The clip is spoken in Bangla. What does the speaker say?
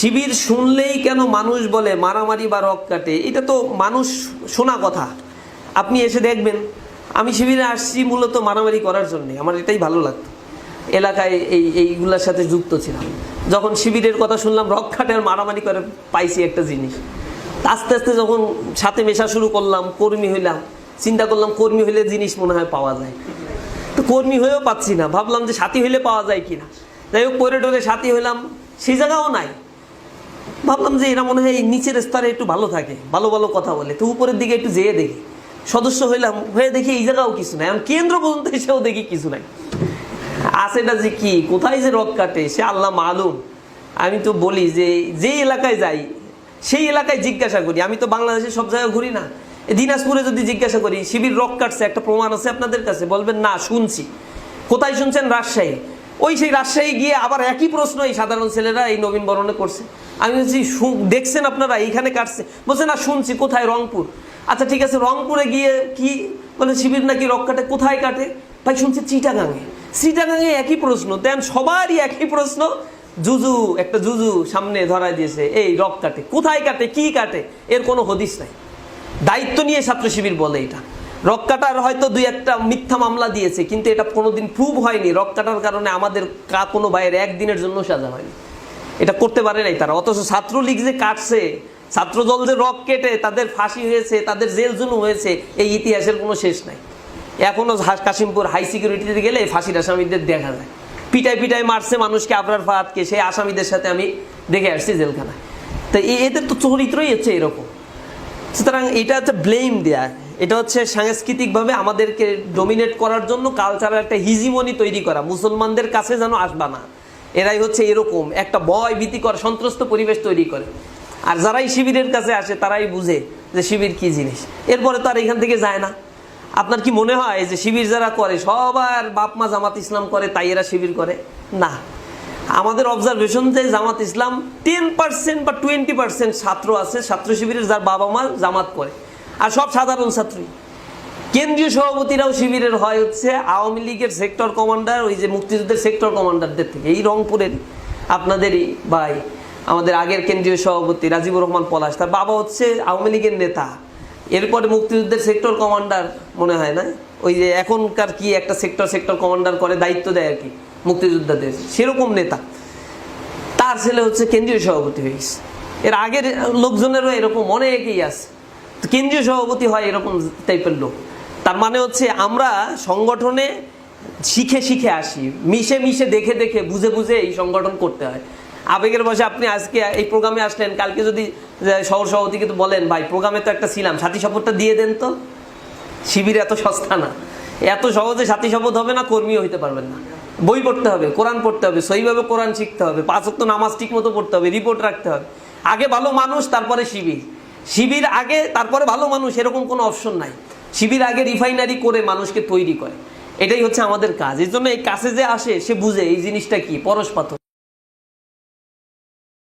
শিবির শুনলেই কেন মানুষ বলে মারামারি বা রক কাটে? এটা তো মানুষ শোনা কথা। আপনি এসে দেখবেন, আমি শিবিরে আসছি মূলত মারামারি করার জন্যে। আমার এটাই ভালো লাগতো। এলাকায় এই, এইগুলোর সাথে যুক্ত ছিলাম। যখন শিবিরের কথা শুনলাম, রক কাটে আর মারামারি করে, পাইছি একটা জিনিস। আস্তে আস্তে যখন সাথে মেশা শুরু করলাম, কর্মী হইলাম, চিন্তা করলাম কর্মী হইলে জিনিস মনে হয় পাওয়া যায়। তো কর্মী হয়েও পাচ্ছি না। ভাবলাম যে সাথী হইলে পাওয়া যায় কিনা। যাই হোক, পরে টরে সাথী হইলাম। সেই জায়গাও নাই। ভাবলাম যে এরা মনে হয় এই নিচের স্তরে একটু ভালো থাকে, ভালো ভালো কথা বলে। তো উপরের দিকে একটু যেয়ে দেখি। সদস্য হইলাম, হয়ে দেখি এই জায়গাও কিছু নাই। এখন কেন্দ্র পর্যন্ত এসেও দেখি কিছু নাই। আসেটা যে কি, কোথায় যে রক কাটে, সে আল্লাহ মালুম। আমি তো বলি যে যে এলাকায় যাই, সেই এলাকায় জিজ্ঞাসা করি। আমি তো বাংলাদেশে সব জায়গায় ঘুরি না। দিনাজপুরে যদি জিজ্ঞাসা করি, শিবির রক কাটছে, একটা প্রমাণ আছে আপনাদের কাছে? বলবেন, না, শুনছি। কোথায় শুনছেন? রাজশাহী। ওই সেই রাজশাহী গিয়ে আবার একই প্রশ্ন এই সাধারণ ছেলেরা এই নবীন বরণে করছে। আমি বলছি দেখছেন আপনারা, এইখানে কাটছে। বলছে, না, শুনছি, কোথায় রংপুর? আচ্ছা ঠিক আছে, রংপুরে গিয়ে কি বলে শিবির নাকি রক কাটে কোথায় কাটে? ভাই, শুনছি চিটাগাঙে। চিটাগাঙে একই প্রশ্ন, দেন সবারই একই প্রশ্ন। জুজু, একটা জুজু সামনে ধরা দিয়েছে, এই রক কাটে কোথায় কাটে, কি কাটে? এর কোনো হদিস নাই। দায়িত্ব নিয়ে ছাত্র শিবির বলে এটা। রক কাটার হয়তো দুই একটা মিথ্যা মামলা দিয়েছে, কিন্তু এটা কোনোদিন প্রুভ হয়নি। রক কাটার কারণে আমাদের কা কোনো বাইরে একদিনের জন্য সাজা হয়নি। এটা করতে পারে নাই তারা। অথচ ছাত্রলীগ যে কাটছে, ছাত্রদল যে রক কেটে তাদের ফাঁসি হয়েছে, তাদের জেল জুলুম হয়েছে, এই ইতিহাসের কোনো শেষ নাই। এখনও হা- কাশিমপুর হাই সিকিউরিটিতে গেলে ফাঁসির আসামিদের দেখা যায়। পিটাই পিটাই মারছে মানুষকে আবরার ফাহাদকে। সেই আসামিদের সাথে আমি দেখে আসছি জেলখানায়। তো এদের তো চরিত্রই হচ্ছে এরকম। সুতরাং এটা হচ্ছে ব্লেম দেয়া। এটা হচ্ছে সাংস্কৃতিকভাবে আমাদেরকে ডোমিনেট করার জন্য কালচারের একটা হিজিমনি তৈরি করা। মুসলমানদের কাছে যেন আসবা না। এরাই হচ্ছে এরকম, একটা ভয় ভীতিকর সন্ত্রস্ত পরিবেশ তৈরি করে। আর যারাই শিবিরের কাছে আসে, তারাই বুঝে যে শিবির কি জিনিস। এরপরে তো আর এখান থেকে যায় না। আপনার কি মনে হয় যে শিবির যারা করে, সবার বাপ মা জামাত ইসলাম করে, তাই এরা শিবির করে? না। আমাদের অবজারভেশন যে জামাত ইসলাম টেন পার্সেন্ট বা টোয়েন্টি পার্সেন্ট ছাত্র আছে। ছাত্র শিবিরের যার বাবা মা জামাত করে। আর সব সাধারণ ছাত্রী কেন্দ্রীয় সভাপতিরাও শিবিরের হয় হচ্ছে আওয়ামী লীগের সেক্টর কমান্ডার ওই যে মুক্তিযুদ্ধের সেক্টর কমান্ডারদের থেকে। এই রংপুরের আপনাদেরই ভাই, আমাদের আগের কেন্দ্রীয় সভাপতি রাজিবুর রহমান পলাশ। তার বাবা হচ্ছে আওয়ামী লীগের নেতা। এরপরে মুক্তিযুদ্ধের সেক্টর কমান্ডার মনে হয় না? ওই যে এখনকার কি একটা সেক্টর সেক্টর কমান্ডার করে, দায়িত্ব দেয় আর কি, মুক্তিযোদ্ধাদের। সেরকম নেতা। তার ছেলে হচ্ছে কেন্দ্রীয় সভাপতি হয়ে গেছে। এর আগের লোকজনেরও এরকম অনেকেই আছে। কেন্দ্রীয় সভাপতি হয় এরকম টাইপের লোক। তার মানে হচ্ছে আমরা সংগঠনে শিখে শিখে আসি, মিশে মিশে দেখে দেখে, বুঝে বুঝে এই সংগঠন করতে হয়। আবেগের বসে আপনি আজকে এই প্রোগ্রামে আসলেন, কালকে যদি শহর সভাপতিকে তো বলেন, ভাই, প্রোগ্রামে তো একটা ছিলাম, সাথী শপথটা দিয়ে দেন তো। শিবির এত সস্তা না। এত সহজে সাথী শপথ হবে না, কর্মীও হইতে পারবেন না। বই পড়তে হবে, কোরআন পড়তে হবে সইভাবে কোরআন শিখতে হবে, পাঁচ ওয়াক্ত নামাজ ঠিক মতো পড়তে হবে, রিপোর্ট রাখতে হবে। আগে ভালো মানুষ, তারপরে শিবির। শিবির আগে, তারপরে ভালো মানুষ, এরকম কোনো অপশন নাই। শিবির আগে রিফাইনারি করে মানুষকে তৈরি করে। এটাই হচ্ছে আমাদের কাজ। এই জন্য এই কাছে যে আসে, সে বুঝে এই জিনিসটা কি, পরশ পাথর।